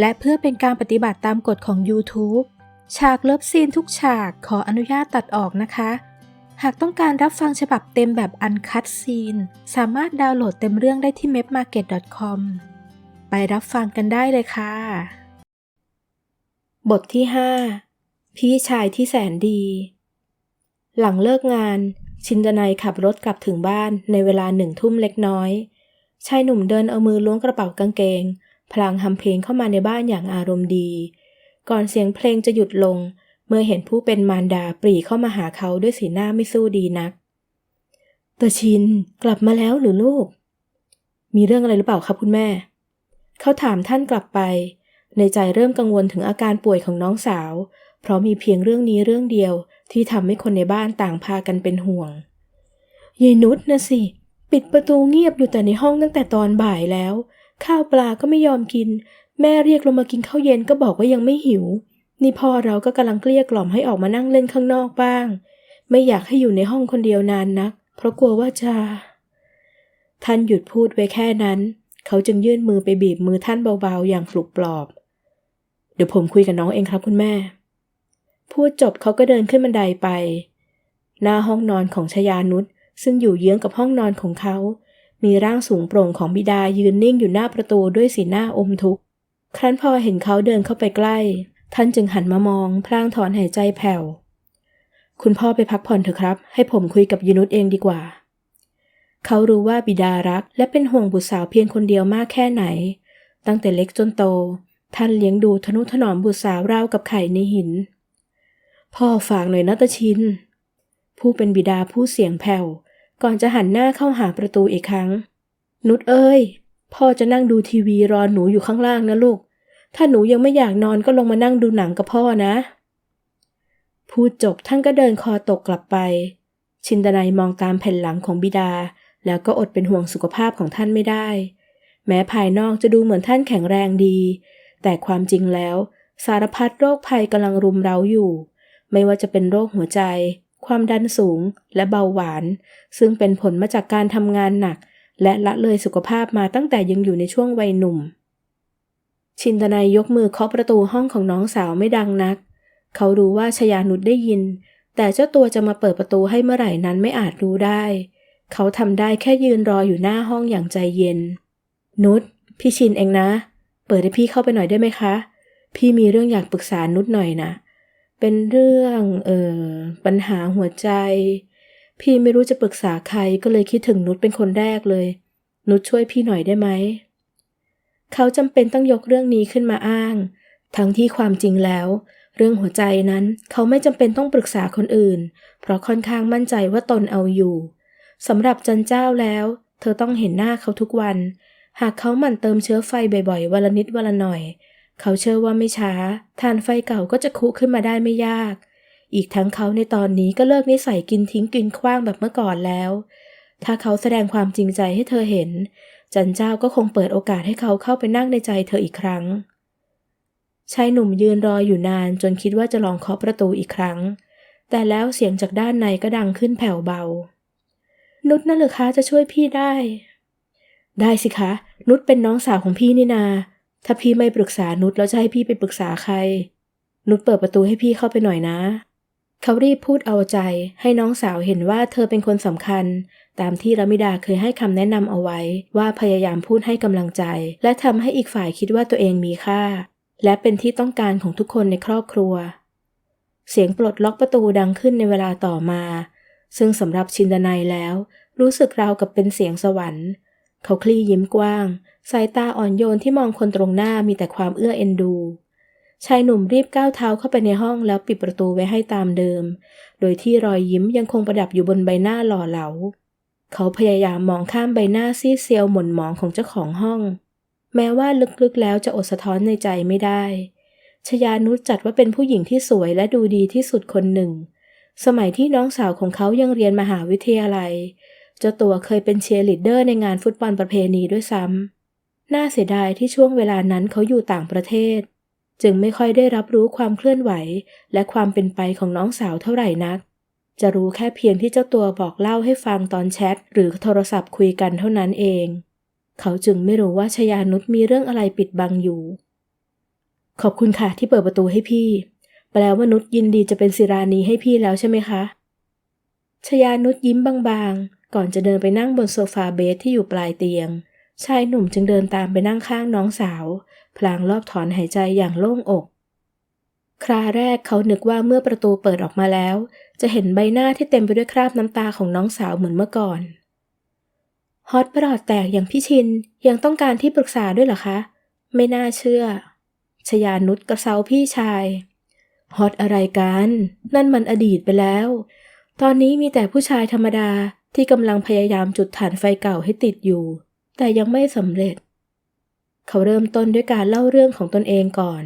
และเพื่อเป็นการปฏิบัติตามกฎของ YouTube ฉากเลิฟซีนทุกฉากขออนุญาตตัดออกนะคะ หากต้องการรับฟังฉบับเต็มแบบอันคัดซีน สามารถดาวน์โหลดเต็มเรื่องได้ที่ mepmarket.com ไปรับฟังกันได้เลยค่ะ บทที่ 5 พี่ชายที่แสนดี หลังเลิกงาน ชินดนัยขับรถกลับถึงบ้านในเวลาหนึ่งทุ่มเล็กน้อย ชายหนุ่มเดินเอามือล้วงกระเป๋ากางเกง พลางทำเพลงเข้ามาในบ้านอย่างอารมณ์ดี ก่อนเสียงเพลงจะหยุดลง เมื่อเห็นผู้เป็นมารดาปรีเข้ามาหาเขาด้วยสีหน้าไม่สู้ดีนักตาชินกลับมาแล้วหรือลูก มีเรื่องอะไรหรือเปล่าครับคุณแม่ เขาถามท่านกลับไป ในใจเริ่มกังวลถึงอาการป่วยของน้องสาว เพราะมีเพียงเรื่องนี้เรื่องเดียวที่ทำให้คนในบ้านต่างพากันเป็นห่วงยายนุชนะสิ ปิดประตูเงียบอยู่แต่ในห้องตั้งแต่ตอนบ่ายแล้ว ข้าวปลาก็ไม่ยอมกิน แม่เรียกลงมากินข้าวเย็นก็บอกว่ายังไม่หิว นี่พ่อเราก็กำลังเกลี้ยกล่อมให้ออกมานั่งเล่นข้างนอกบ้าง ไม่อยากให้อยู่ในห้องคนเดียวนานนัก เพราะกลัวว่าจะ ท่านหยุดพูดไว้แค่นั้น เขาจึงยื่นมือไปบีบมือท่านเบาๆ อย่างปลุกปลอบ เดี๋ยวผมคุยกับน้องเองครับคุณแม่ พูดจบเขาก็เดินขึ้นบันไดไป หน้าห้องนอนของชยานุชซึ่งอยู่เยื้องกับห้องนอนของเขา มีร่างสูงโปร่งของบิดายืนนิ่งอยู่หน้าประตูด้วยสีหน้าอมทุกข์ ครั้นพอเห็นเขาเดินเข้าไปใกล้ ท่านจึงหันมามอง พลางถอนหายใจแผ่ว คุณพ่อไปพักผ่อนเถอะครับ ให้ผมคุยกับยนุชเองดีกว่า เขารู้ว่าบิดารัก และเป็นห่วงบุตรสาวเพียงคนเดียวมากแค่ไหน ตั้งแต่เล็กจนโต ท่านเลี้ยงดูทนุถนอมบุตรสาวราวกับไข่ในหิน พ่อฝากหน่อยนะตชิน ผู้เป็นบิดาผู้เสียงแผ่ว ก่อนจะหันหน้าเข้าหาประตูอีกครั้ง นุชเอ้ย พ่อจะนั่งดูทีวีรอหนูอยู่ข้างล่างนะลูก ถ้าหนูยังไม่อยากนอนก็ลงมานั่งดูหนังกับพ่อนะ พูดจบท่านก็เดินคอตกกลับไป ชินดนัยมองตามแผ่นหลังของบิดา แล้วก็อดเป็นห่วงสุขภาพของท่านไม่ได้ แม้ภายนอกจะดูเหมือนท่านแข็งแรงดี แต่ความจริงแล้ว สารพัดโรคภัยกำลังรุมเร้าอยู่ ไม่ว่าจะเป็นโรคหัวใจ ความดันสูง และเบาหวาน ซึ่งเป็นผลมาจากการทำงานหนัก และละเลยสุขภาพมาตั้งแต่ยังอยู่ในช่วงวัยหนุ่ม ชินตนายยกมือเคาะประตูห้องของน้องสาวไม่ดังนัก เขารู้ว่าชยานุชได้ยิน แต่เจ้าตัวจะมาเปิดประตูให้เมื่อไหร่นั้นไม่อาจรู้ได้ เขาทำได้แค่ยืนรออยู่หน้าห้องอย่างใจเย็น นุชพี่ชินเองนะ เปิดให้พี่เข้าไปหน่อยได้ไหมคะ พี่มีเรื่องอยากปรึกษานุชหน่อยนะ เป็นเรื่องเออปัญหาหัวใจ พี่ไม่รู้จะปรึกษาใครก็เลยคิดถึงนุชเป็นคนแรกเลย นุชช่วยพี่หน่อยได้ไหม เขาจำเป็นต้องยกเรื่องนี้ขึ้นมาอ้าง ทั้งที่ความจริงแล้ว เรื่องหัวใจนั้นเขาไม่จำเป็นต้องปรึกษาคนอื่น เพราะค่อนข้างมั่นใจว่าตนเอาอยู่สำหรับจันเจ้าแล้ว เธอต้องเห็นหน้าเขาทุกวัน หากเขาหมั่นเติมเชื้อไฟบ่อยๆวันละนิดวันละหน่อย เขาเชื่อว่าไม่ช้าทานไฟเก่าก็จะคุขึ้นมาได้ไม่ยาก อีกทั้งเขาในตอนนี้ก็เลิกนิสัยกินทิ้งกินขว้างแบบเมื่อก่อนแล้ว ถ้าเขาแสดงความจริงใจให้เธอเห็น จันเจ้าก็คงเปิดโอกาสให้เขาเข้าไปนั่งในใจเธออีกครั้งชายหนุ่มยืนรออยู่นานจนคิดว่าจะลองเคาะประตูอีกครั้ง แต่แล้วเสียงจากด้านในก็ดังขึ้นแผ่วเบา นุชนั่นหรือคะจะช่วยพี่ได้ ได้สิคะ นุชเป็นน้องสาวของพี่นี่นา ถ้าพี่ไม่ปรึกษานุชแล้วจะให้พี่ไปปรึกษาใคร นุชเปิดประตูให้พี่เข้าไปหน่อยนะ เขารีบพูดเอาใจ ให้น้องสาวเห็นว่าเธอเป็นคนสำคัญ ตามที่ระมิดาเคยให้คำแนะนำเอาไว้ ว่าพยายามพูดให้กำลังใจ และทำให้อีกฝ่ายคิดว่าตัวเองมีค่า และเป็นที่ต้องการของทุกคนในครอบครัว เสียงปลดล็อกประตูดังขึ้นในเวลาต่อมา ซึ่งสำหรับชินดนัยแล้ว รู้สึกราวกับเป็นเสียงสวรรค์ เขาคลี่ยิ้มกว้าง สายตาอ่อนโยนที่มองคนตรงหน้ามีแต่ความเอื้อเอ็นดูชายหนุ่มรีบก้าวเท้าเข้าไปในห้องแล้วปิดประตูไว้ให้ตามเดิม โดยที่รอยยิ้มยังคงประดับอยู่บนใบหน้าหล่อเหลา เขาพยายามมองข้ามใบหน้าซีเซียวหม่นหมองของเจ้าของห้อง แม้ว่าลึกๆแล้วจะอดสะท้อนในใจไม่ได้ ชยานุจัดว่าเป็นผู้หญิงที่สวยและดูดีที่สุดคนหนึ่ง สมัยที่น้องสาวของเขายังเรียนมหาวิทยาลัย เจ้าตัวเคยเป็นเชียร์ลีดเดอร์ในงานฟุตบอลประเพณีด้วยซ้ำ น่าเสียดายที่ช่วงเวลานั้นเขาอยู่ต่างประเทศ จึงไม่ค่อยได้รับรู้ความเคลื่อนไหว และความเป็นไปของน้องสาวเท่าไหร่นัก จะรู้แค่เพียงที่เจ้าตัวบอกเล่าให้ฟังตอนแชทหรือโทรศัพท์คุยกันเท่านั้นเอง เขาจึงไม่รู้ว่าชยานุชมีเรื่องอะไรปิดบังอยู่ ขอบคุณค่ะที่เปิดประตูให้พี่ แปลว่านุชยินดีจะเป็นศิรานีให้พี่แล้วใช่ไหมคะชยานุชยิ้มบางๆ ก่อนจะเดินไปนั่งบนโซฟาเบสที่อยู่ปลายเตียง ชายหนุ่มจึงเดินตามไปนั่งข้างน้องสาว พลางรอบถอนหายใจอย่างโล่งอก คราแรกเขานึกว่าเมื่อประตูเปิดออกมาแล้ว จะเห็นใบหน้าที่เต็มไปด้วยคราบน้ำตาของน้องสาวเหมือนเมื่อก่อน ฮอตประหลอดแตกอย่างพี่ชินยังต้องการที่ปรึกษาด้วยเหรอคะ ไม่น่าเชื่อ ชยานุชกระเซาพี่ชาย ฮอตอะไรกัน นั่นมันอดีตไปแล้ว ตอนนี้มีแต่ผู้ชายธรรมดา ที่กำลังพยายามจุดฐานไฟเก่าให้ติดอยู่ แต่ยังไม่สำเร็จ เขาเริ่มต้นด้วยการเล่าเรื่องของตนเองก่อน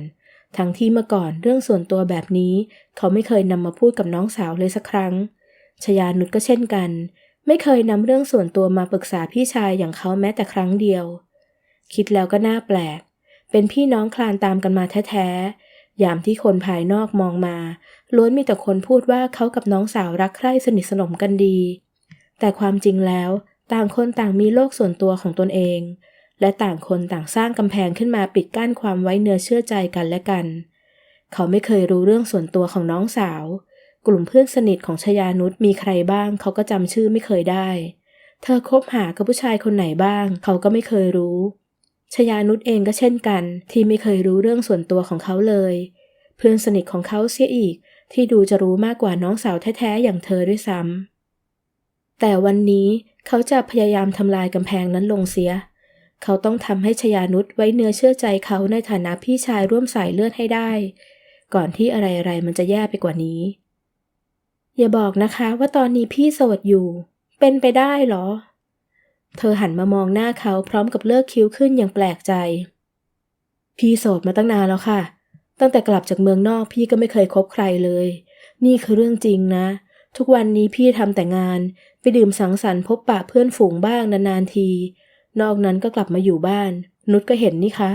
ทั้งที่เมื่อก่อนเรื่องส่วนตัวแบบนี้ เขาไม่เคยนำมาพูดกับน้องสาวเลยสักครั้ง ชยานุชก็เช่นกัน ไม่เคยนำเรื่องส่วนตัวมาปรึกษาพี่ชายอย่างเขาแม้แต่ครั้งเดียว คิดแล้วก็น่าแปลก เป็นพี่น้องคลานตามกันมาแท้ๆ ยามที่คนภายนอกมองมาล้วนมีแต่คนพูดว่าเขากับน้องสาวรักใคร่สนิทสนมกันดี แต่ความจริงแล้ว ต่างคนต่างมีโลกส่วนตัวของตนเอง และต่างคนต่างสร้างกำแพงขึ้นมาปิดกั้นความไว้เนื้อเชื่อใจกันและกัน เขาไม่เคยรู้เรื่องส่วนตัวของน้องสาว กลุ่มเพื่อนสนิทของชยานุชมีใครบ้าง เขาก็จำชื่อไม่เคยได้ เธอคบหากับผู้ชายคนไหนบ้าง เขาก็ไม่เคยรู้ชยานุชเองก็เช่นกัน ที่ไม่เคยรู้เรื่องส่วนตัวของเขาเลย เพื่อนสนิทของเขาเสียอีกที่ดูจะรู้มากกว่าน้องสาวแท้ๆอย่างเธอด้วยซ้ำ แต่วันนี้เขาจะพยายามทำลายกำแพงนั้นลงเสีย เขาต้องทำให้ชยานุชไว้เนื้อเชื่อใจเขาในฐานะพี่ชายร่วมสายเลือดให้ได้ ก่อนที่อะไรๆมันจะแย่ไปกว่านี้ อย่าบอกนะคะว่าตอนนี้พี่โสดอยู่ เป็นไปได้เหรอ เธอหันมามองหน้าเขาพร้อมกับเลิกคิ้วขึ้นอย่างแปลกใจ พี่โสดมาตั้งนานแล้วค่ะ ตั้งแต่กลับจากเมืองนอกพี่ก็ไม่เคยคบใครเลย นี่คือเรื่องจริงนะ ทุกวันนี้พี่ทำแต่งาน ไปดื่มสังสรรค์พบปะเพื่อนฝูงบ้างนานๆที นอกนั้นก็กลับมาอยู่บ้าน นุชก็เห็นนี่คะ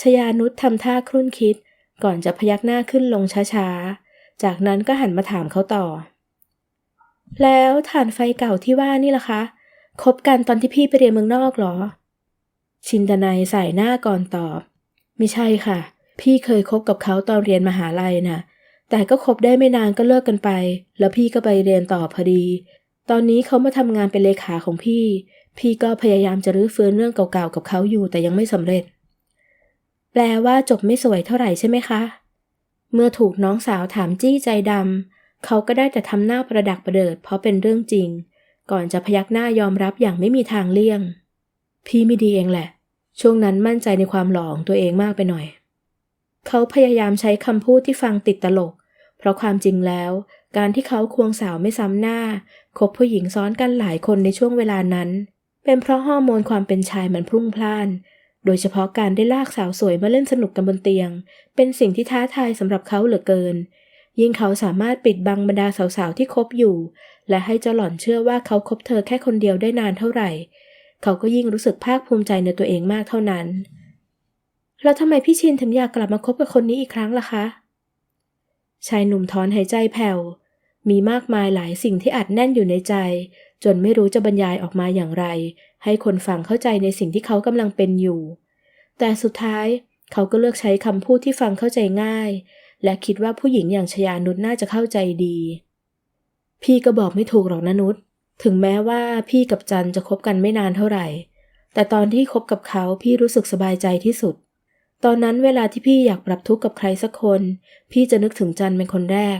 ชยานุชทำท่าครุ่นคิด ก่อนจะพยักหน้าขึ้นลงช้าๆ จากนั้นก็หันมาถามเขาต่อ แล้วฐานไฟเก่าที่ว่านี่ล่ะคะ คบกันตอนที่พี่ไปเรียนเมืองนอกเหรอ ชินตนายใส่หน้าก่อนตอบ ไม่ใช่ค่ะ พี่เคยคบกับเขาตอนเรียนมหาลัยนะ่ะ แต่ก็คบได้ไม่นานก็เลิกกันไป แล้วพี่ก็ไปเรียนต่อพอดี ตอนนี้เขามาทำงานเป็นเลขาของพี่ พี่ก็พยายามจะรื้อฟื้นเรื่องเก่าๆกับเขาอยู่แต่ยังไม่สำเร็จ แปลว่าจบไม่สวยเท่าไหร่ใช่ไหมคะ เมื่อถูกน้องสาวถามจี้ใจดำเขาก็ได้แต่ทำหน้าประดักประเดิด เพราะเป็นเรื่องจริง ก่อนจะพยักหน้ายอมรับอย่างไม่มีทางเลี่ยง พี่ไม่ดีเองแหละ ช่วงนั้นมั่นใจในความหล่อของตัวเองมากไปหน่อย เขาพยายามใช้คำพูดที่ฟังติดตลก เพราะความจริงแล้ว การที่เขาควงสาวไม่ซ้ำหน้าคบผู้หญิงซ้อนกันหลายคนในช่วงเวลานั้น เป็นเพราะฮอร์โมนความเป็นชายมันพรุ่งพล่าน โดยเฉพาะการได้ลากสาวสวยมาเล่นสนุกกันบนเตียง เป็นสิ่งที่ท้าทายสำหรับเขาเหลือเกิน ยิ่งเขาสามารถปิดบังบรรดาสาวๆที่คบอยู่ และให้เจ้าหล่อนเชื่อว่าเขาคบเธอแค่คนเดียวได้นานเท่าไหร่ เขาก็ยิ่งรู้สึกภาคภูมิใจในตัวเองมากเท่านั้นแล้วทำไมพี่ชินถึงอยากกลับมาคบกับคนนี้อีกครั้งล่ะคะ ชายหนุ่มถอนหายใจแผ่ว มีมากมายหลายสิ่งที่อัดแน่นอยู่ในใจ จนไม่รู้จะบรรยายออกมาอย่างไร ให้คนฟังเข้าใจในสิ่งที่เขากำลังเป็นอยู่ แต่สุดท้ายเขาก็เลือกใช้คำพูดที่ฟังเข้าใจง่าย และคิดว่าผู้หญิงอย่างชยานุชน่าจะเข้าใจดี พี่ก็บอกไม่ถูกหรอกนะนุชถึงแม้ว่าพี่กับจันจะคบกันไม่นานเท่าไหร่ แต่ตอนที่คบกับเขาพี่รู้สึกสบายใจที่สุด ตอนนั้นเวลาที่พี่อยากปรับทุกข์กับใครสักคน พี่จะนึกถึงจันเป็นคนแรก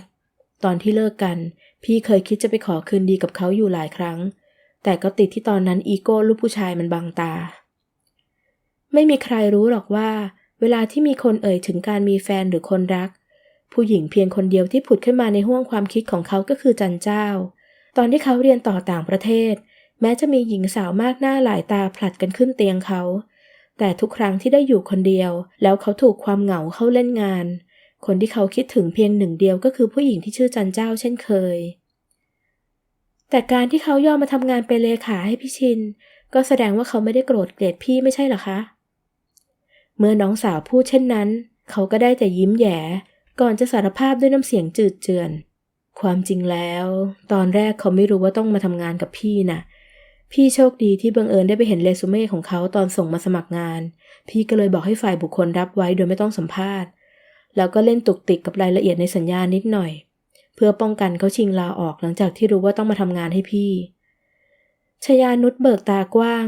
ตอนที่เลิกกัน พี่เคยคิดจะไปขอคืนดีกับเขาอยู่หลายครั้ง แต่ก็ติดที่ตอนนั้นอีโก้ลูกผู้ชายมันบังตา ไม่มีใครรู้หรอกว่า เวลาที่มีคนเอ่ยถึงการมีแฟนหรือคนรัก ผู้หญิงเพียงคนเดียวที่ผุดขึ้นมาในห้วงความคิดของเขาก็คือจันเจ้า ตอนที่เขาเรียนต่อต่างประเทศ แม้จะมีหญิงสาวมากหน้าหลายตาผลัดกันขึ้นเตียงเขา แต่ทุกครั้งที่ได้อยู่คนเดียว แล้วเขาถูกความเหงาเข้าเล่นงาน คนที่เขาคิดถึงเพียงหนึ่งเดียวก็คือผู้หญิงที่ชื่อจันเจ้าเช่นเคย แต่การที่เขายอมมาทำงานเป็นเลขาให้พี่ชิน ก็แสดงว่าเขาไม่ได้โกรธเกลียดพี่ไม่ใช่หรอคะ เมื่อน้องสาวพูดเช่นนั้น เขาก็ได้แต่ยิ้มแย่ก่อนจะสารภาพด้วยน้ำเสียงจืดเจือน ความจริงแล้ว ตอนแรกเขาไม่รู้ว่าต้องมาทำงานกับพี่น่ะ พี่โชคดีที่บังเอิญได้ไปเห็นเรซูเม่ของเขาตอนส่งมาสมัครงาน พี่ก็เลยบอกให้ฝ่ายบุคคลรับไว้โดยไม่ต้องสัมภาษณ์ แล้วก็เล่นตุกติกกับรายละเอียดในสัญญานิดหน่อย เพื่อป้องกันเขาชิงลาออกหลังจากที่รู้ว่าต้องมาทำงานให้พี่ชยานุชเบิกตากว้าง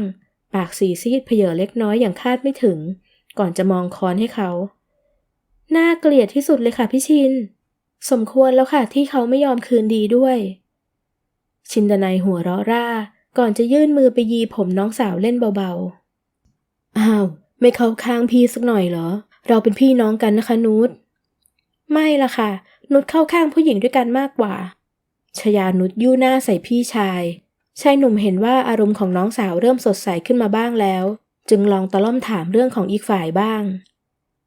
ปากสีซีดเพเยอเล็กน้อยอย่างคาดไม่ถึง ก่อนจะมองคอนให้เขา น่าเกลียดที่สุดเลยค่ะพี่ชิน สมควรแล้วค่ะที่เขาไม่ยอมคืนดีด้วย ชินดนัยหัวเราะร่า ก่อนจะยื่นมือไปยีผมน้องสาวเล่นเบาๆ อ้าว ไม่เข้าข้างพี่สักหน่อยเหรอ เราเป็นพี่น้องกันนะคะนุช ไม่ละค่ะ นุชเข้าข้างผู้หญิงด้วยกันมากกว่า ชยานุชยู่หน้าใส่พี่ชาย ชายหนุ่มเห็นว่าอารมณ์ของน้องสาวเริ่มสดใสขึ้นมาบ้างแล้ว จึงลองตะล่อมถามเรื่องของอีกฝ่ายบ้าง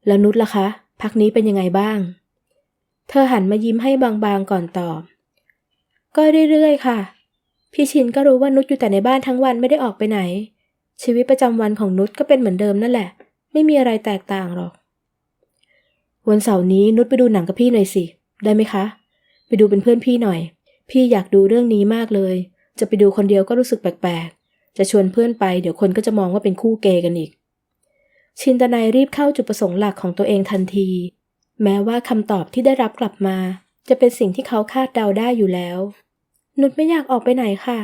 แล้วนุชล่ะคะ พักนี้เป็นยังไงบ้าง เธอหันมายิ้มให้บางๆก่อนตอบ ก็เรื่อยๆค่ะ พี่ชินก็รู้ว่านุชอยู่แต่ในบ้านทั้งวันไม่ได้ออกไปไหน ชีวิตประจำวันของนุชก็เป็นเหมือนเดิมนั่นแหละ ไม่มีอะไรแตกต่างหรอก วันเสาร์นี้นุชไปดูหนังกับพี่หน่อยสิ ได้ไหมคะ ไปดูเป็นเพื่อนพี่หน่อย พี่อยากดูเรื่องนี้มากเลย จะไปดูคนเดียวก็รู้สึกแปลกๆ จะชวนเพื่อนไปเดี๋ยวคนก็จะมองว่าเป็นคู่เกย์กันอีก ชินตนายรีบเข้าจุดประสงค์หลักของตัวเองทันที แม้ว่าคำตอบที่ได้รับกลับมา จะเป็นสิ่งที่เขาคาดเดาได้อยู่แล้ว นุชไม่อยากออกไปไหนค่ะ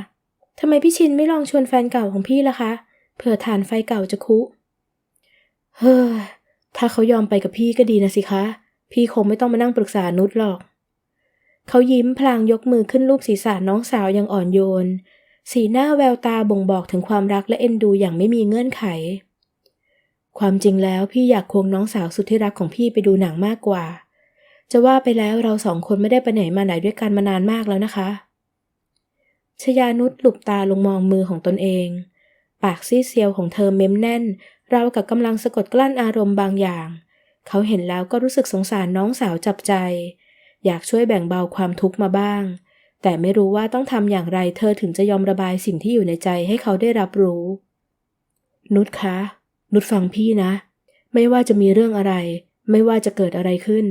ทำไมพี่ชินไม่ลองชวนแฟนเก่าของพี่ล่ะคะเผื่อฐานไฟเก่าจะคุ เฮ้อ ถ้าเขายอมไปกับพี่ก็ดีนะสิคะ พี่คงไม่ต้องมานั่งปรึกษานุชหรอก เขายิ้มพลางยกมือขึ้นรูปศีรษะน้องสาวอย่างอ่อนโยน สีหน้าแววตาบ่งบอกถึงความรักและเอ็นดูอย่างไม่มีเงื่อนไข ความจริงแล้วพี่อยากควงน้องสาวสุดที่รักของพี่ไปดูหนังมากกว่า จะว่าไปแล้วเราสองคนไม่ได้ไปไหนมาไหนด้วยกันมานานมากแล้วนะคะ ชยานุชหลุบตาลงมองมือของตนเอง ปากซีดเซียวของเธอเม้มแน่นราวกับกำลังสะกดกลั้นอารมณ์บางอย่าง เขาเห็นแล้วก็รู้สึกสงสารน้องสาวจับใจ อยากช่วยแบ่งเบาความทุกข์มาบ้าง แต่ไม่รู้ว่าต้องทำอย่างไรเธอถึงจะยอมระบายสิ่งที่อยู่ในใจให้เขาได้รับรู้ นุชคะ นุชฟังพี่นะ ไม่ว่าจะมีเรื่องอะไร ไม่ว่าจะเกิดอะไรขึ้น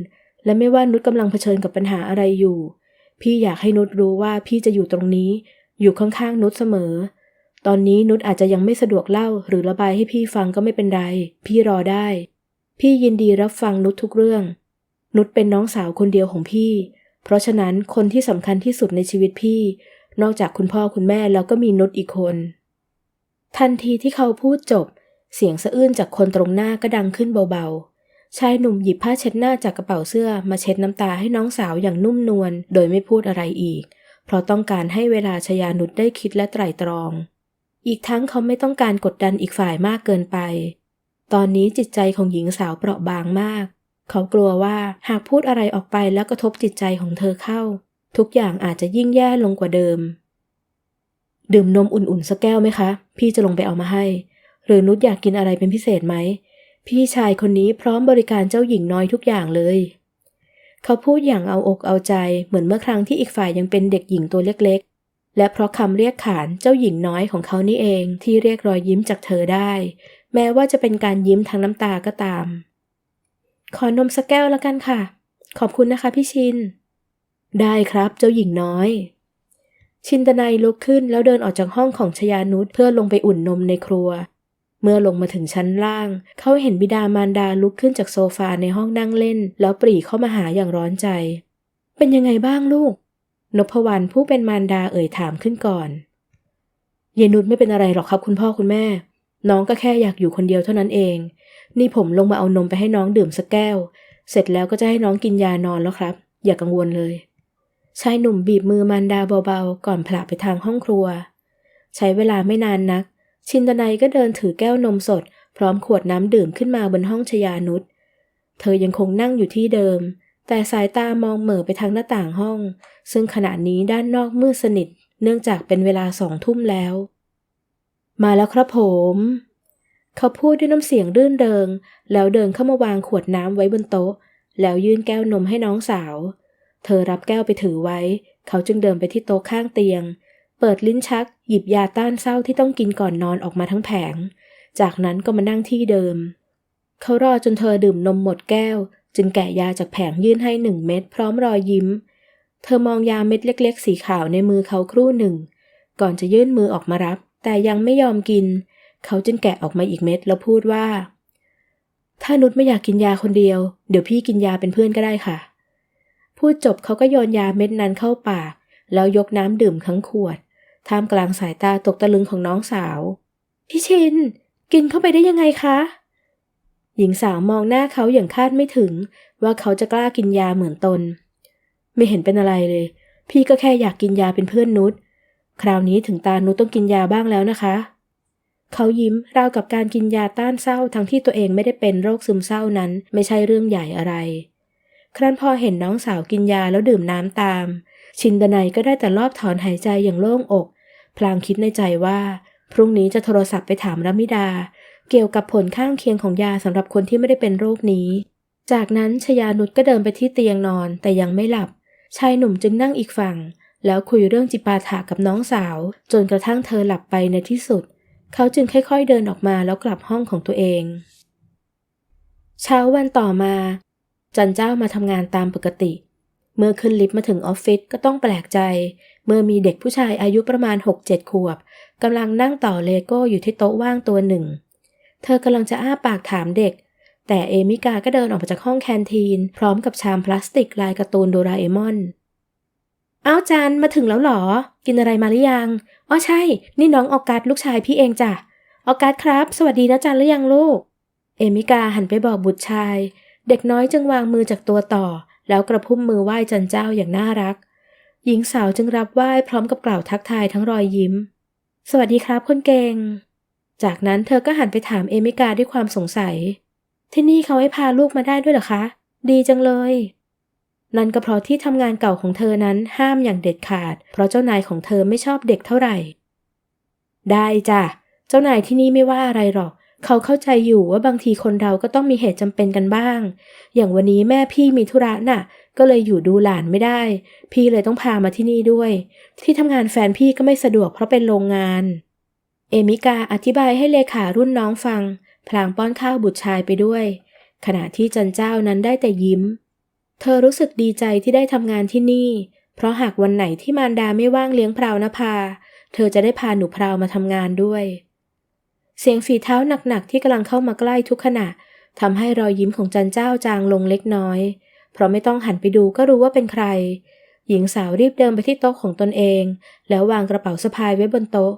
และไม่ว่านุชกำลังเผชิญกับปัญหาอะไรอยู่ พี่อยากให้นุชรู้ว่าพี่จะอยู่ตรงนี้ อยู่ข้างๆนุชเสมอ ตอนนี้นุชอาจจะยังไม่สะดวกเล่าหรือระบายให้พี่ฟังก็ไม่เป็นไร พี่รอได้ พี่ยินดีรับฟังนุชทุกเรื่อง นุชเป็นน้องสาวคนเดียวของพี่ เพราะฉะนั้นคนที่สำคัญที่สุดในชีวิตพี่ นอกจากคุณพ่อคุณแม่แล้วก็มีนุชอีกคน ทันทีที่เขาพูดจบ เสียงสะอื้นจากคนตรงหน้าก็ดังขึ้นเบาๆชายหนุ่มหยิบผ้าเช็ดหน้าจากกระเป๋าเสื้อมาเช็ดน้ำตาให้น้องสาวอย่างนุ่มนวลโดยไม่พูดอะไรอีก เพราะต้องการให้เวลาชยานุชได้คิดและไตร่ตรอง อีกทั้งเขาไม่ต้องการกดดันอีกฝ่ายมากเกินไป ตอนนี้จิตใจของหญิงสาวเปราะบางมาก เขากลัวว่าหากพูดอะไรออกไปแล้วกระทบจิตใจของเธอเข้า ทุกอย่างอาจจะยิ่งแย่ลงกว่าเดิม ดื่มนมอุ่นๆสักแก้วไหมคะ พี่จะลงไปเอามาให้ หรือนุชอยากกินอะไรเป็นพิเศษไหม พี่ชายคนนี้พร้อมบริการเจ้าหญิงน้อยทุกอย่างเลย เขาพูดอย่างเอาอกเอาใจเหมือนเมื่อครั้งที่อีกฝ่ายยังเป็นเด็กหญิงตัวเล็กๆ และเพราะคำเรียกขานเจ้าหญิงน้อยของเขานี่เองที่เรียกรอยยิ้มจากเธอได้ แม้ว่าจะเป็นการยิ้มทางน้ำตาก็ตาม ขอนมสักแก้วแล้วกันค่ะ ขอบคุณนะคะพี่ชิน ได้ครับเจ้าหญิงน้อย ชินตนายลุกขึ้นแล้วเดินออกจากห้องของชยานุชเพื่อลงไปอุ่นนมในครัว เมื่อลงมาถึงชั้นล่าง เขาเห็นบิดามารดาลุกขึ้นจากโซฟาในห้องนั่งเล่น แล้วปรีเข้ามาหาอย่างร้อนใจ เป็นยังไงบ้างลูก นพวรรณผู้เป็นมารดาเอ่ยถามขึ้นก่อน เยนุชไม่เป็นอะไรหรอกครับคุณพ่อคุณแม่ น้องก็แค่อยากอยู่คนเดียวเท่านั้นเอง นี่ผมลงมาเอานมไปให้น้องดื่มสักแก้ว เสร็จแล้วก็จะให้น้องกินยานอนแล้วครับ อย่ากังวลเลย ชายหนุ่มบีบมือมารดาเบาๆ ก่อนผละไปทางห้องครัว ใช้เวลาไม่นานนัก ชินตนายก็เดินถือแก้วนมสด พร้อมขวดน้ำดื่มขึ้นมาบนห้องชยานุชเธอยังคงนั่งอยู่ที่เดิม แต่สายตามองเหม่อไปทางหน้าต่างห้อง ซึ่งขณะนี้ด้านนอกมืดสนิท เนื่องจากเป็นเวลาสองทุ่มแล้ว มาแล้วครับผม เขาพูดด้วยน้ำเสียงรื่นเริง แล้วเดินเข้ามาวางขวดน้ำไว้บนโต๊ะ แล้วยื่นแก้วนมให้น้องสาว เธอรับแก้วไปถือไว้ เขาจึงเดินไปที่โต๊ะข้างเตียง เปิดลิ้นชัก หยิบยาต้านเศร้าที่ต้องกินก่อนนอนออกมาทั้งแผง จากนั้นก็มานั่งที่เดิม เขารอจนเธอดื่มนมหมดแก้ว จึงแกะยาจากแผงยื่นให้หนึ่งเม็ดพร้อมรอยยิ้ม เธอมองยาเม็ดเล็ก ๆ สีขาวในมือเขาครู่หนึ่ง ก่อนจะยื่นมือออกมารับ แต่ยังไม่ยอมกิน เขาจึงแกะออกมาอีกเม็ดแล้วพูดว่า ถ้านุชไม่อยากกินยาคนเดียว เดี๋ยวพี่กินยาเป็นเพื่อนก็ได้ค่ะ พูดจบเขาก็โยนยาเม็ดนั้นเข้าปาก แล้วยกน้ำดื่มทั้งขวด ท่ามกลางสายตาตกตะลึงของน้องสาว พี่ชิน กินเข้าไปได้ยังไงคะ หญิงสาวมองหน้าเขาอย่างคาดไม่ถึง ว่าเขาจะกล้ากินยาเหมือนตน ไม่เห็นเป็นอะไรเลย พี่ก็แค่อยากกินยาเป็นเพื่อนนุชคราวนี้ถึงตานุชต้องกินยาบ้างแล้วนะคะ เขายิ้มราวกับการกินยาต้านเศร้าทั้งที่ตัวเองไม่ได้เป็นโรคซึมเศร้านั้น ไม่ใช่เรื่องใหญ่อะไร ครั้นพอเห็นน้องสาวกินยาแล้วดื่มน้ำตาม ชินดนัยก็ได้แต่รอบถอนหายใจอย่างโล่งอก พลางคิดในใจว่า พรุ่งนี้จะโทรศัพท์ไปถามรมิดา เกี่ยวกับผลข้างเคียงของยาสำหรับคนที่ไม่ได้เป็นโรคนี้ จากนั้นชยานุชก็เดินไปที่เตียงนอนแต่ยังไม่หลับ ชายหนุ่มจึงนั่งอีกฝั่ง แล้วคุยเรื่องจิปาถะกับน้องสาว จนกระทั่งเธอหลับไปในที่สุด เขาจึงค่อยๆเดินออกมาแล้วกลับห้องของตัวเอง เช้าวันต่อมา จันเจ้ามาทำงานตามปกติเเมื่อขึ้นลิฟต์มาถึงออฟฟิศก็ต้องแปลกใจ เมื่อมีเด็กผู้ชายอายุประมาณ 6-7 ขวบกำลังนั่งต่อเลโก้อยู่ที่โต๊ะว่างตัวหนึ่ง เธอกำลังจะอ้าปากถามเด็ก แต่เอมิกาก็เดินออกมาจากห้องแคนทีน พร้อมกับชามพลาสติกลายการ์ตูนโดราเอมอนอ้าวจันมาถึงแล้วหรอ กินอะไรมาหรือยังอ๋อใช่ นี่น้องออกัสลูกชายพี่เองจ้ะออกัสครับ สวัสดีนะจันหรือยังลูก เอมิกาหันไปบอกบุตรชาย เด็กน้อยจึงวางมือจากตัวต่อ แล้วกระพุ้มมือไหว้จันเจ้าอย่างน่ารัก หญิงสาวจึงรับไหว้พร้อมกับกล่าวทักทายทั้งรอยยิ้ม สวัสดีครับคนเก่ง จากนั้นเธอก็หันไปถามเอมิกาด้วยความสงสัย ที่นี่เขาให้พาลูกมาได้ด้วยเหรอคะ ดีจังเลย นั่นก็เพราะที่ทำงานเก่าของเธอนั้นห้ามอย่างเด็ดขาด เพราะเจ้านายของเธอไม่ชอบเด็กเท่าไหร่ ได้จ้ะ เจ้านายที่นี่ไม่ว่าอะไรหรอก เขาเข้าใจอยู่ว่าบางทีคนเราก็ต้องมีเหตุจำเป็นกันบ้าง อย่างวันนี้แม่พี่มีธุระน่ะ ก็เลยอยู่ดูหลานไม่ได้ พี่เลยต้องพามาที่นี่ด้วย ที่ทำงานแฟนพี่ก็ไม่สะดวกเพราะเป็นโรงงาน เอมิกาอธิบายให้เลขารุ่นน้องฟัง พลางป้อนข้าวบุตรชายไปด้วย ขณะที่จันเจ้านั้นได้แต่ยิ้ม เธอรู้สึกดีใจที่ได้ทำงานที่นี่ เพราะหากวันไหนที่มารดาไม่ว่างเลี้ยงพราวนภา เธอจะได้พาหนูพราวมาทำงานด้วย เสียงฝีเท้าหนักๆที่กำลังเข้ามาใกล้ทุกขณะทำให้รอยยิ้มของจันเจ้าจางลงเล็กน้อย เพราะไม่ต้องหันไปดูก็รู้ว่าเป็นใคร หญิงสาวรีบเดินไปที่โต๊ะของตนเอง แล้ววางกระเป๋าสะพายไว้บนโต๊ะ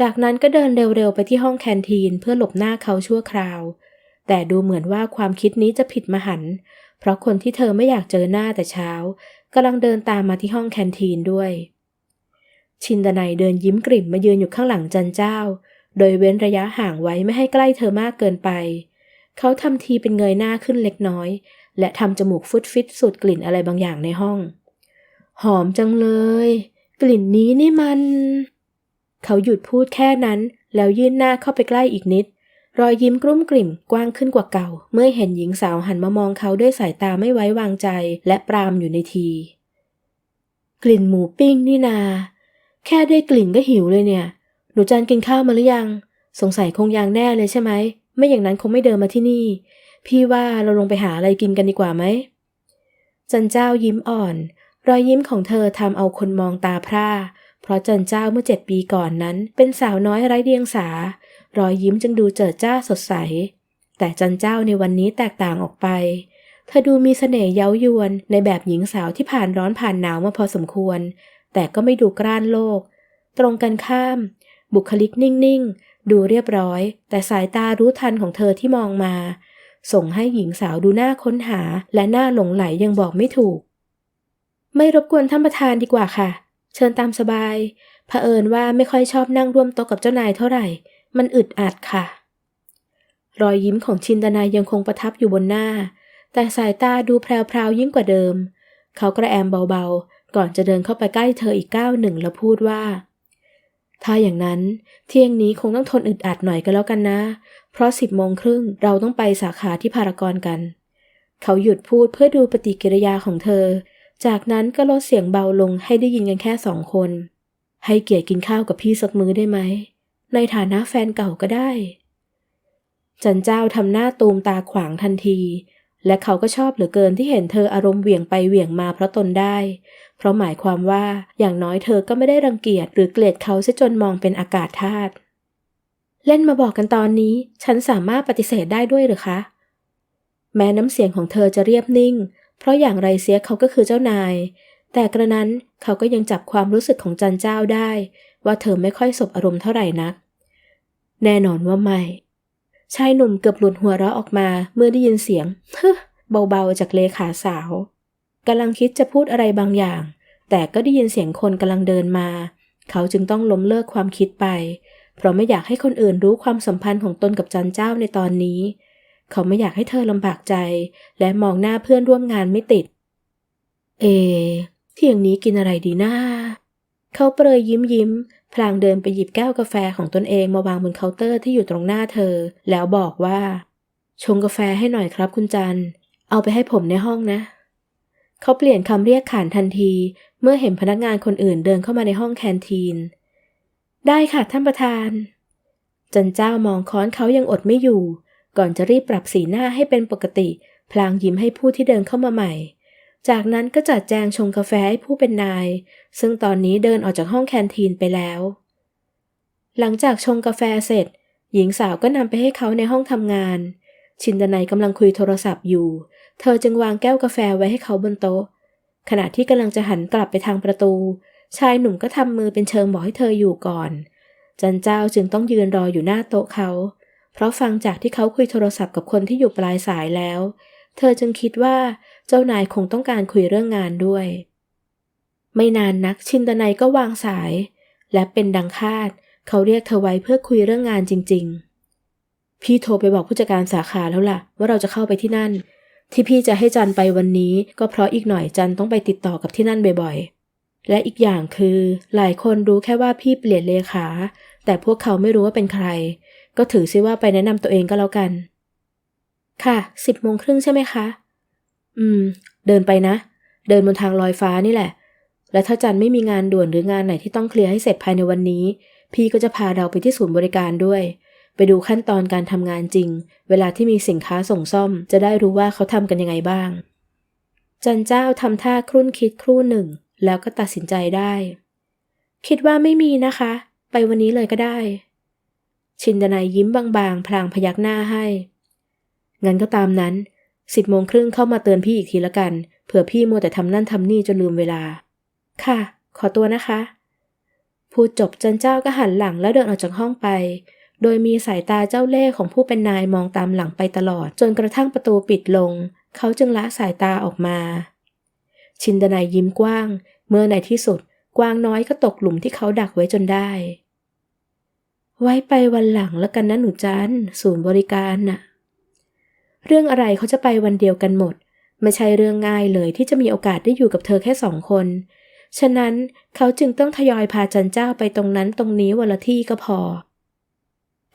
จากนั้นก็เดินเร็วๆไปที่ห้องแคนทีนเพื่อหลบหน้าเขาชั่วคราว แต่ดูเหมือนว่าความคิดนี้จะผิดมหัน เพราะคนที่เธอไม่อยากเจอหน้าแต่เช้ากำลังเดินตามมาที่ห้องแคนทีนด้วย ชินดนัยเดินยิ้มกริ่มมายืนอยู่ข้างหลังจันเจ้า โดยเว้นระยะห่างไว้ไม่ให้ใกล้เธอมากเกินไป เขาทำทีเป็นเงยหน้าขึ้นเล็กน้อย และทำจมูกฟุดฟิตสูดกลิ่นอะไรบางอย่างในห้อง หอมจังเลย กลิ่นนี้นี่มัน เขาหยุดพูดแค่นั้น แล้วยื่นหน้าเข้าไปใกล้อีกนิด รอยยิ้มกลุ้มกลิ่มกว้างขึ้นกว่าเก่า เมื่อเห็นหญิงสาวหันมามองเขาด้วยสายตาไม่ไว้วางใจ และปรามอยู่ในที กลิ่นหมูปิ้งนี่นา แค่ได้กลิ่นก็หิวเลยเนี่ย หนูจันกินข้าวมาหรือยัง สงสัยคงยังแน่เลยใช่ไหม ไม่อย่างนั้นคงไม่เดินมาที่นี่ พี่ว่าเราลงไปหาอะไรกินกันดีกว่าไหม จันเจ้ายิ้มอ่อน รอยยิ้มของเธอทำเอาคนมองตาพร่า เพราะจันเจ้าเมื่อเจ็ดปีก่อนนั้น เป็นสาวน้อยไร้เดียงสา รอยยิ้มจึงดูเจิดจ้าสดใส แต่จันเจ้าในวันนี้แตกต่างออกไป เธอดูมีเสน่ห์เย้ายวนในแบบหญิงสาวที่ผ่านร้อนผ่านหนาวมาพอสมควร แต่ก็ไม่ดูกร้านโลก ตรงกันข้าม บุคลิกนิ่งๆ ดูเรียบร้อย แต่สายตารู้ทันของเธอที่มองมา ส่งให้หญิงสาวดูหน่าค้นหาและหน่าหลงไหลยังบอกไม่ถูก ไม่รบกวนท่านประธานดีกว่าค่ะ เชิญตามสบายเผอิญว่าไม่ค่อยชอบนั่งร่วมโต๊ะกับเจ้านายเท่าไหร่ มันอึดอัดค่ะ รอยยิ้มของชินดานายยังคงประทับอยู่บนหน้า แต่สายตาดูแพรวๆยิ่งกว่าเดิม เขากระแอมเบาๆ ก่อนจะเดินเข้าไปใกล้เธออีกก้าวหนึ่งแล้วพูดว่า ถ้าอย่างนั้นเที่ยงนี้คงต้องทนอึดอัดหน่อยก็แล้วกันนะ เพราะสิบโมงครึ่งเราต้องไปสาขาที่พารากอนกัน เขาหยุดพูดเพื่อดูปฏิกิริยาของเธอ จากนั้นก็ลดเสียงเบาลงให้ได้ยินกันแค่สองคน ให้เกียรติกินข้าวกับพี่สักมื้อได้ไหม ในฐานะแฟนเก่าก็ได้ จันเจ้าทำหน้าตูมตาขวางทันที และเขาก็ชอบเหลือเกินที่เห็นเธออารมณ์เหวี่ยงไปเหวี่ยงมาเพราะตนได้ เพราะหมายความว่าอย่างน้อยเธอก็ไม่ได้รังเกียจหรือเกลียดเขาซะจนมองเป็นอากาศธาตุเล่นมาบอกกันตอนนี้ ฉันสามารถปฏิเสธได้ด้วยหรือคะ แม้น้ำเสียงของเธอจะเรียบนิ่ง เพราะอย่างไรเสียเขาก็คือเจ้านาย แต่กระนั้นเขาก็ยังจับความรู้สึกของจันเจ้าได้ ว่าเธอไม่ค่อยสบอารมณ์เท่าไหร่นัก แน่นอนว่าไม่ชายหนุ่มเกือบหลุดหัวเราะออกมาเมื่อได้ยินเสียงฮึเบาๆจากเลขาสาว กำลังคิดจะพูดอะไรบางอย่าง แต่ก็ได้ยินเสียงคนกำลังเดินมา เขาจึงต้องล้มเลิกความคิดไป เพราะไม่อยากให้คนอื่นรู้ความสัมพันธ์ของตนกับจันเจ้าในตอนนี้ เขาไม่อยากให้เธอลำบากใจ และมองหน้าเพื่อนร่วมงานไม่ติด เอเที่ยงนี้กินอะไรดีนะเขาเปรยยิ้มยิ้ม พลางเดินไปหยิบแก้วกาแฟของตนเองมาวางบนเคาน์เตอร์ที่อยู่ตรงหน้าเธอ แล้วบอกว่า ชงกาแฟให้หน่อยครับคุณจัน เอาไปให้ผมในห้องนะ เขาเปลี่ยนคำเรียกขานทันที เมื่อเห็นพนักงานคนอื่นเดินเข้ามาในห้องแคนทีน ได้ค่ะท่านประธาน จันเจ้ามองค้อนเขายังอดไม่อยู่ ก่อนจะรีบปรับสีหน้าให้เป็นปกติ พลางยิ้มให้ผู้ที่เดินเข้ามาใหม่ จากนั้นก็จัดแจงชงกาแฟให้ผู้เป็นนาย ซึ่งตอนนี้เดินออกจากห้องแคนทีนไปแล้ว หลังจากชงกาแฟเสร็จ หญิงสาวก็นำไปให้เขาในห้องทำงานชินดนัยกำลังคุยโทรศัพท์อยู่ เธอจึงวางแก้วกาแฟไว้ให้เขาบนโต๊ะ ขณะที่กำลังจะหันกลับไปทางประตู ชายหนุ่มก็ทำมือเป็นเชิงบอกให้เธออยู่ก่อน จันเจ้าจึงต้องยืนรออยู่หน้าโต๊ะเขา เพราะฟังจากที่เขาคุยโทรศัพท์กับคนที่อยู่ปลายสายแล้ว เธอจึงคิดว่าเจ้านายคงต้องการคุยเรื่องงานด้วย ไม่นานนักชินดนัยก็วางสาย และเป็นดังคาด เขาเรียกเธอไว้เพื่อคุยเรื่องงานจริง ๆ พี่โทรไปบอกผู้จัดการสาขาแล้วล่ะ ว่าเราจะเข้าไปที่นั่น ที่พี่จะให้จันไปวันนี้ ก็เพราะอีกหน่อยจันต้องไปติดต่อกับที่นั่นบ่อยๆ และอีกอย่างคือ หลายคนรู้แค่ว่าพี่เปลี่ยนเลขา แต่พวกเขาไม่รู้ว่าเป็นใคร ก็ถือซิว่าไปแนะนำตัวเองก็แล้วกัน ค่ะสิบโมงครึ่งใช่ไหมคะ อืม เดินไปนะ เดินบนทางลอยฟ้านี่แหละ และถ้าจันไม่มีงานด่วนหรืองานไหนที่ต้องเคลียร์ให้เสร็จภายในวันนี้ พี่ก็จะพาเราไปที่ศูนย์บริการด้วย ไปดูขั้นตอนการทำงานจริง เวลาที่มีสินค้าส่งซ่อม จะได้รู้ว่าเขาทำกันยังไงบ้าง จันเจ้าทำท่าครุ่นคิดครู่หนึ่ง แล้วก็ตัดสินใจได้ คิดว่าไม่มีนะคะ ไปวันนี้เลยก็ได้ ชินดนายยิ้มบางๆ พลางพยักหน้าให้ งั้นก็ตามนั้นสิบโมงครึ่งเข้ามาเตือนพี่อีกทีละกัน เผื่อพี่มัวแต่ทำนั่นทำนี่จนลืมเวลา ค่ะ ขอตัวนะคะ พูดจบจันเจ้าก็หันหลังแล้วเดินออกจากห้องไป โดยมีสายตาเจ้าเล่ห์ของผู้เป็นนายมองตามหลังไปตลอด จนกระทั่งประตูปิดลง เขาจึงละสายตาออกมา ชินดนายยิ้มกว้าง เมื่อในที่สุด กวางน้อยก็ตกหลุมที่เขาดักไว้จนได้ ไว้ไปวันหลังแล้วกันนะหนูจันศูนย์บริการน่ะ เรื่องอะไรเขาจะไปวันเดียวกันหมด ไม่ใช่เรื่องง่ายเลยที่จะมีโอกาสได้อยู่กับเธอแค่สองคนฉะนั้นเขาจึงต้องทยอยพาจันเจ้าไปตรงนั้นตรงนี้วันละที่ก็พอ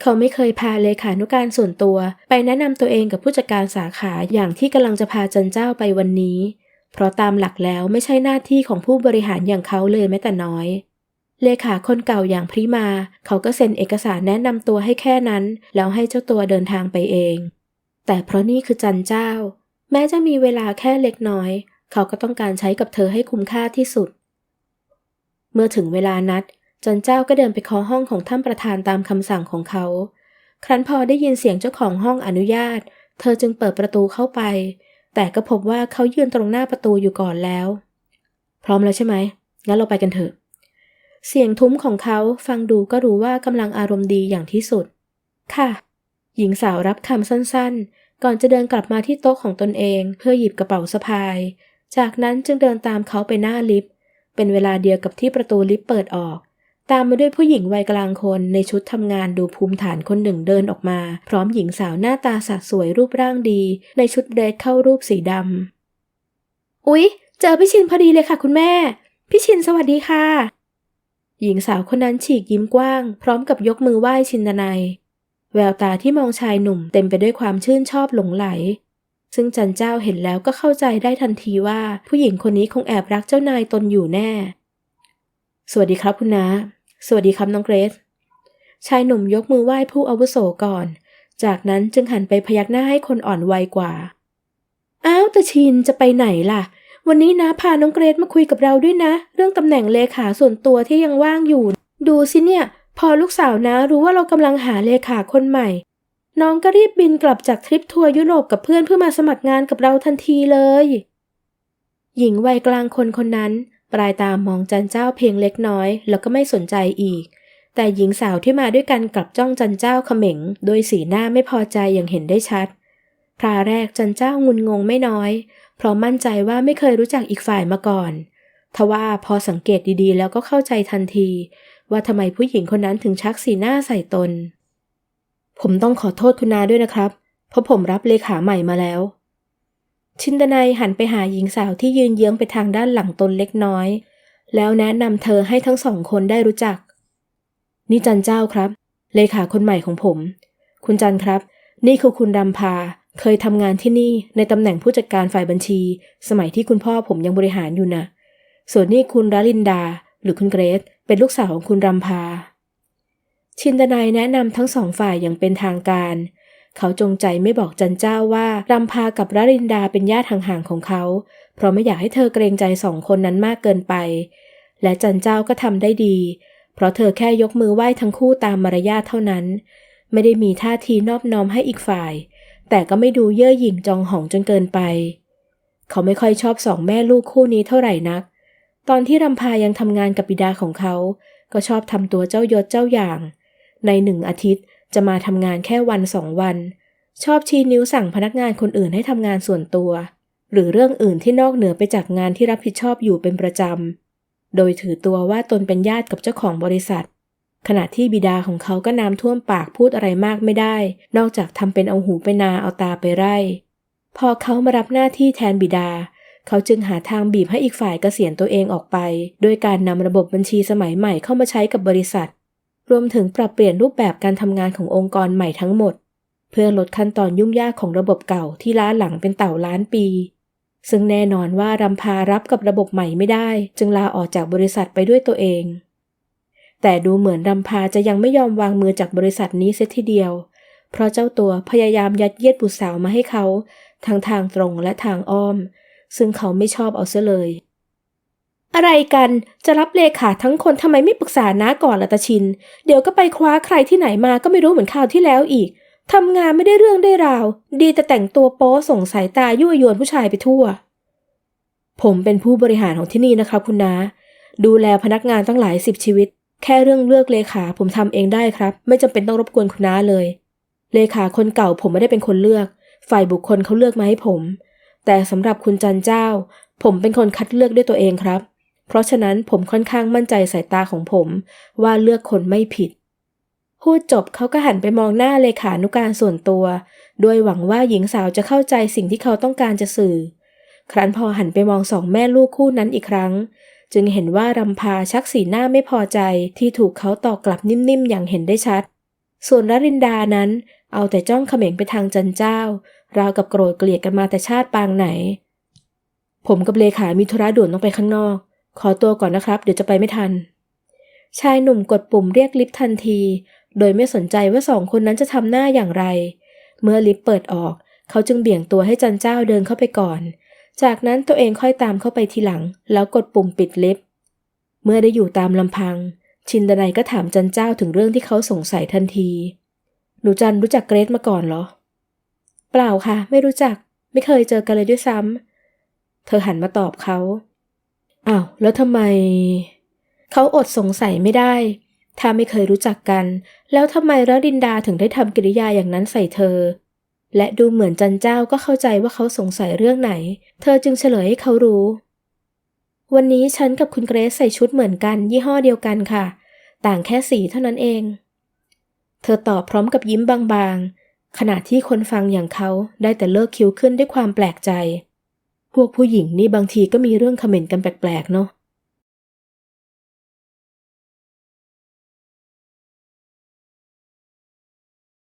เขาไม่เคยพาเลขานุการส่วนตัว ไปแนะนำตัวเองกับผู้จัดการสาขาอย่างที่กำลังจะพาจันเจ้าไปวันนี้ เพราะตามหลักแล้วไม่ใช่หน้าที่ของผู้บริหารอย่างเขาเลยแม้แต่น้อย เลขาคนเก่าอย่างพริมา เขาก็เซ็นเอกสารแนะนำตัวให้แค่นั้น แล้วให้เจ้าตัวเดินทางไปเอง แต่เพราะนี่คือจันเจ้า แม้จะมีเวลาแค่เล็กน้อย เขาก็ต้องการใช้กับเธอให้คุ้มค่าที่สุด เมื่อถึงเวลานัด จันเจ้าก็เดินไปเคาะห้องของท่านประธานตามคำสั่งของเขา ครั้นพอได้ยินเสียงเจ้าของห้องอนุญาต เธอจึงเปิดประตูเข้าไป แต่ก็พบว่าเขายืนตรงหน้าประตูอยู่ก่อนแล้ว พร้อมแล้วใช่ไหม งั้นเราไปกันเถอะ เสียงทุ้มของเขาฟังดูก็รู้ว่ากำลังอารมณ์ดีอย่างที่สุด ค่ะ หญิงสาวรับคำสั้นๆ ก่อนจะเดินกลับมาที่โต๊ะของตนเองเพื่อหยิบกระเป๋าสะพาย จากนั้นจึงเดินตามเขาไปหน้าลิฟต์ เป็นเวลาเดียวกับที่ประตูลิฟต์เปิดออก ตามมาด้วยผู้หญิงวัยกลางคนในชุดทำงานดูภูมิฐานคนหนึ่งเดินออกมา พร้อมหญิงสาวหน้าตาสะสวยรูปร่างดี ในชุดเดรสเข้ารูปสีดำอุ๊ย เจอพี่ชินพอดีเลยค่ะคุณแม่ พี่ชินสวัสดีค่ะ หญิงสาวคนนั้นฉีกยิ้มกว้าง พร้อมกับยกมือไหว้ชินนัยแววตาที่มองชายหนุ่มเต็มไปด้วยความชื่นชอบหลงไหล ซึ่งจันเจ้าเห็นแล้วก็เข้าใจได้ทันทีว่า ผู้หญิงคนนี้คงแอบรักเจ้านายตนอยู่แน่ สวัสดีครับคุณนา สวัสดีครับน้องเกรซชายหนุ่มยกมือไหว้ผู้อาวุโสก่อน จากนั้นจึงหันไปพยักหน้าให้คนอ่อนวัยกว่า อ้าวตาชินจะไปไหนล่ะ วันนี้นะพาน้องเกรซมาคุยกับเราด้วยนะ เรื่องตำแหน่งเลขาส่วนตัวที่ยังว่างอยู่ ดูสิเนี่ย พอลูกสาวนะรู้ว่าเรากำลังหาเลขาคนใหม่ น้องก็รีบบินกลับจากทริปทัวร์ยุโรปกับเพื่อนเพื่อมาสมัครงานกับเราทันทีเลย หญิงวัยกลางคนคนนั้น ปลายตามองจันเจ้าเพียงเล็กน้อย แล้วก็ไม่สนใจอีก แต่หญิงสาวที่มาด้วยกันกลับจ้องจันเจ้าเขม็ง โดยสีหน้าไม่พอใจอย่างเห็นได้ชัด พราแรกจันเจ้างุนงงไม่น้อย เพราะมั่นใจว่าไม่เคยรู้จักอีกฝ่ายมาก่อน ทว่าพอสังเกตดีๆ แล้วก็เข้าใจทันที ว่าทำไมผู้หญิงคนนั้นถึงชักสีหน้าใส่ตน ผมต้องขอโทษคุณนาด้วยนะครับ เพราะผมรับเลขาใหม่มาแล้ว ชินดนัยหันไปหาหญิงสาวที่ยืนเยื้องไปทางด้านหลังตนเล็กน้อย แล้วแนะนำเธอให้ทั้งสองคนได้รู้จัก นี่จันเจ้าครับ เลขาคนใหม่ของผม คุณจันครับ นี่คือคุณรำพา เคยทำงานที่นี่ในตำแหน่งผู้จัดการฝ่ายบัญชี สมัยที่คุณพ่อผมยังบริหารอยู่นะส่วนนี่คุณราลินดา หรือคุณเกรซเป็นลูกสาวของคุณรำพา ชินดนายแนะนำทั้งสองฝ่ายอย่างเป็นทางการเขาจงใจไม่บอกจันเจ้าว่ารำพากับราลินดาเป็นญาติห่างๆของเขา เพราะไม่อยากให้เธอเกรงใจสองคนนั้นมากเกินไป และจันเจ้าก็ทำได้ดี เพราะเธอแค่ยกมือไหว้ทั้งคู่ตามมารยาทเท่านั้น ไม่ได้มีท่าทีนอบน้อมให้อีกฝ่าย แต่ก็ไม่ดูเย่อหยิ่งจองหองจนเกินไป เขาไม่ค่อยชอบสองแม่ลูกคู่นี้เท่าไหร่นัก ตอนที่รำพายังทำงานกับบิดาของเขา ก็ชอบทำตัวเจ้ายศเจ้าอย่าง ในหนึ่งอาทิตย์ จะมาทำงานแค่วันสองวัน ชอบชี้นิ้วสั่งพนักงานคนอื่นให้ทำงานส่วนตัว หรือเรื่องอื่นที่นอกเหนือไปจากงานที่รับผิดชอบอยู่เป็นประจำ โดยถือตัวว่าตนเป็นญาติกับเจ้าของบริษัท ขณะที่บิดาของเขาก็น้ำท่วมปากพูดอะไรมากไม่ได้ นอกจากทำเป็นเอาหูไปนาเอาตาไปไร่ พอเขามารับหน้าที่แทนบิดาเขาจึงหาทางบีบให้อีกฝ่ายเกษียณตัวเองออกไป โดยการนำระบบบัญชีสมัยใหม่เข้ามาใช้กับบริษัท รวมถึงปรับเปลี่ยนรูปแบบการทำงานขององค์กรใหม่ทั้งหมด เพื่อลดขั้นตอนยุ่งยากของระบบเก่าที่ล้าหลังเป็นเต่าล้านปี ซึ่งแน่นอนว่ารำพารับกับระบบใหม่ไม่ได้ จึงลาออกจากบริษัทไปด้วยตัวเอง แต่ดูเหมือนรำพาจะยังไม่ยอมวางมือจากบริษัทนี้เสียทีเดียว เพราะเจ้าตัวพยายามยัดเยียดบุตรสาวมาให้เขา ทั้งทางตรงและทางอ้อม ซึ่งเขาไม่ชอบเอาเสียเลย อะไรกันจะรับเลขาทั้งคนทำไมไม่ปรึกษาน้าก่อนละตาชิน เดี๋ยวก็ไปคว้าใครที่ไหนมาก็ไม่รู้เหมือนคราวที่แล้วอีกทำงานไม่ได้เรื่องได้ราว ดีแต่แต่งตัวโป๊ส่งสายตายั่วยวนผู้ชายไปทั่ว ผมเป็นผู้บริหารของที่นี่นะครับคุณนาดูแลพนักงานตั้งหลายสิบชีวิต แค่เรื่องเลือกเลขาผมทำเองได้ครับ ไม่จำเป็นต้องรบกวนคุณน้าเลย เลขาคนเก่าผมไม่ได้เป็นคนเลือก ฝ่ายบุคคลเขาเลือกมาให้ผม แต่สำหรับคุณจันเจ้า ผมเป็นคนคัดเลือกด้วยตัวเองครับ เพราะฉะนั้นผมค่อนข้างมั่นใจสายตาของผม ว่าเลือกคนไม่ผิด พูดจบเขาก็หันไปมองหน้าเลขานุการส่วนตัว โดยหวังว่าหญิงสาวจะเข้าใจสิ่งที่เขาต้องการจะสื่อ ครั้นพอหันไปมองสองแม่ลูกคู่นั้นอีกครั้ง จึงเห็นว่ารำพาชักสีหน้าไม่พอใจที่ถูกเขาตอบกลับนิ่มๆอย่างเห็นได้ชัด ส่วนรรินดานั้นเอาแต่จ้องเขม็งไปทางจันเจ้าราวกับโกรธเกลียดกันมาแต่ชาติปางไหน ผมกับเลขามีธุระด่วนต้องไปข้างนอก ขอตัวก่อนนะครับ เดี๋ยวจะไปไม่ทัน ชายหนุ่มกดปุ่มเรียกลิฟต์ทันที โดยไม่สนใจว่าสองคนนั้นจะทำหน้าอย่างไร เมื่อลิฟต์เปิดออก เขาจึงเบี่ยงตัวให้จันเจ้าเดินเข้าไปก่อน จากนั้นตัวเองค่อยตามเข้าไปทีหลัง แล้วกดปุ่มปิดลิฟต์ เมื่อได้อยู่ตามลำพัง ชินดนัยก็ถามจันเจ้าถึงเรื่องที่เขาสงสัยทันที หนูจันรู้จักเกรซมาก่อนเหรอ เปล่าค่ะ ไม่รู้จัก ไม่เคยเจอกันเลยด้วยซ้ำเธอหันมาตอบเขา อ้าวแล้วทำไม เขาอดสงสัยไม่ได้ ถ้าไม่เคยรู้จักกัน แล้วทำไมรดินดาถึงได้ทำกิริยาอย่างนั้นใส่เธอ และดูเหมือนจันเจ้าก็เข้าใจว่าเขาสงสัยเรื่องไหน เธอจึงเฉลยให้เขารู้ วันนี้ฉันกับคุณเกรซใส่ชุดเหมือนกัน ยี่ห้อเดียวกันค่ะ ต่างแค่สีเท่านั้นเอง เธอตอบพร้อมกับยิ้มบางๆขณะที่คนฟังอย่างเขาได้แต่เลิกคิ้วขึ้นด้วยความแปลกใจ พวกผู้หญิงนี่บางทีก็มีเรื่องคอมเมนต์กันแปลกๆเนาะ